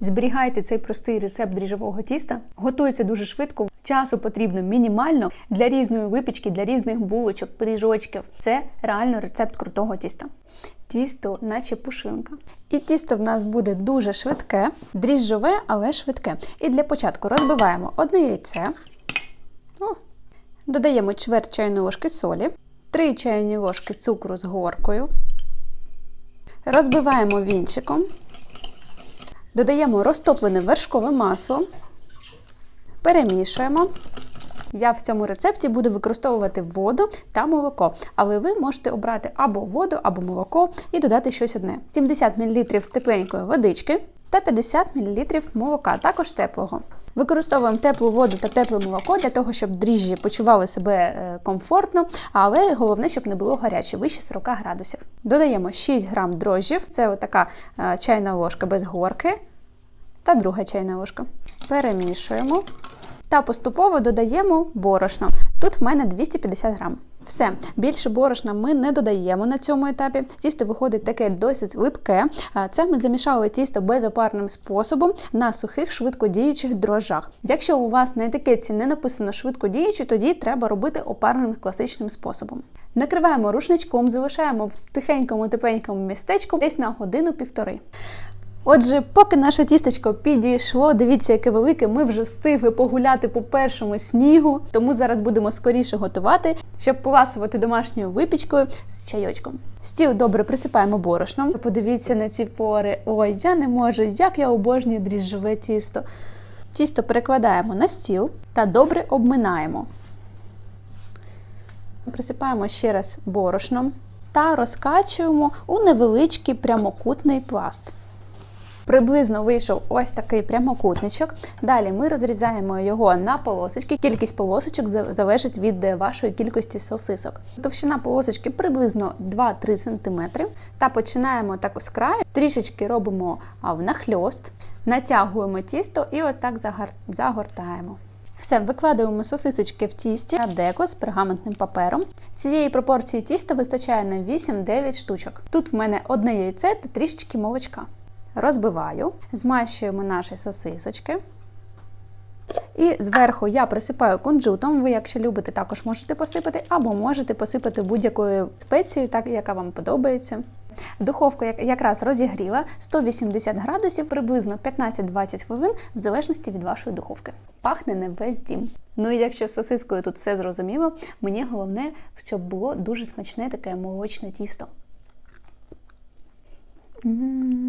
Зберігайте цей простий рецепт дріжджового тіста. Готується дуже швидко. Часу потрібно мінімально для різної випічки, для різних булочок, пиріжочків. Це реально рецепт крутого тіста. Тісто, наче пушинка. І тісто в нас буде дуже швидке, дріжджове, але швидке. І для початку розбиваємо одне яйце. О, Додаємо чверть чайної ложки солі, 3 чайні ложки цукру з горкою. Розбиваємо вінчиком. Додаємо розтоплене вершкове масло. Перемішуємо. Я в цьому рецепті буду використовувати воду та молоко, але ви можете обрати або воду, або молоко і додати щось одне: 70 мл тепленької водички та 50 мл молока, також теплого. Використовуємо теплу воду та тепле молоко для того, щоб дріжджі почували себе е, комфортно, але головне, щоб не було гаряче, вище 40 градусів. Додаємо 6 грам дрожжів, це така чайна ложка без горки та друга чайна ложка. Перемішуємо та поступово додаємо борошно. Тут в мене 250 грам. Все, більше борошна ми не додаємо на цьому етапі. Тісто виходить таке досить липке. Це ми замішали тісто безопарним способом на сухих швидкодіючих дрожжах. Якщо у вас на етикетці не написано швидкодіючі, тоді треба робити опарним класичним способом. Накриваємо рушничком, залишаємо в тихенькому тепленькому містечку десь на годину-півтори. Отже, поки наше тістечко підійшло, дивіться, яке велике, ми вже встигли погуляти по першому снігу, тому зараз будемо скоріше готувати, щоб поласувати домашньою випічкою з чайочком. Стіл добре присипаємо борошном. Подивіться на ці пори. Ой, я не можу, як я обожнюю дріжджове тісто. Тісто перекладаємо на стіл та добре обминаємо. Присипаємо ще раз борошном та розкачуємо у невеличкий прямокутний пласт. Приблизно вийшов ось такий прямокутничок. Далі ми розрізаємо його на полосочки. Кількість полосочок залежить від вашої кількості сосисок. Товщина полосочки приблизно 2-3 см. Та починаємо так з краю, трішечки робимо внахльост, натягуємо тісто і ось так загортаємо. Все, викладаємо сосисочки в тісті на деко з пергаментним папером. Цієї пропорції тіста вистачає на 8-9 штучок. Тут в мене одне яйце та трішечки молочка. Розбиваю, змащуємо наші сосисочки. І зверху я присипаю кунжутом. Ви, якщо любите, також можете посипати, або можете посипати будь-якою спецією, так яка вам подобається. Духовку якраз розігріла 180 градусів, приблизно 15-20 хвилин, в залежності від вашої духовки. Пахне не весь дім. Ну і якщо з сосискою тут все зрозуміло, мені головне, щоб було дуже смачне таке молочне тісто. М -м -м.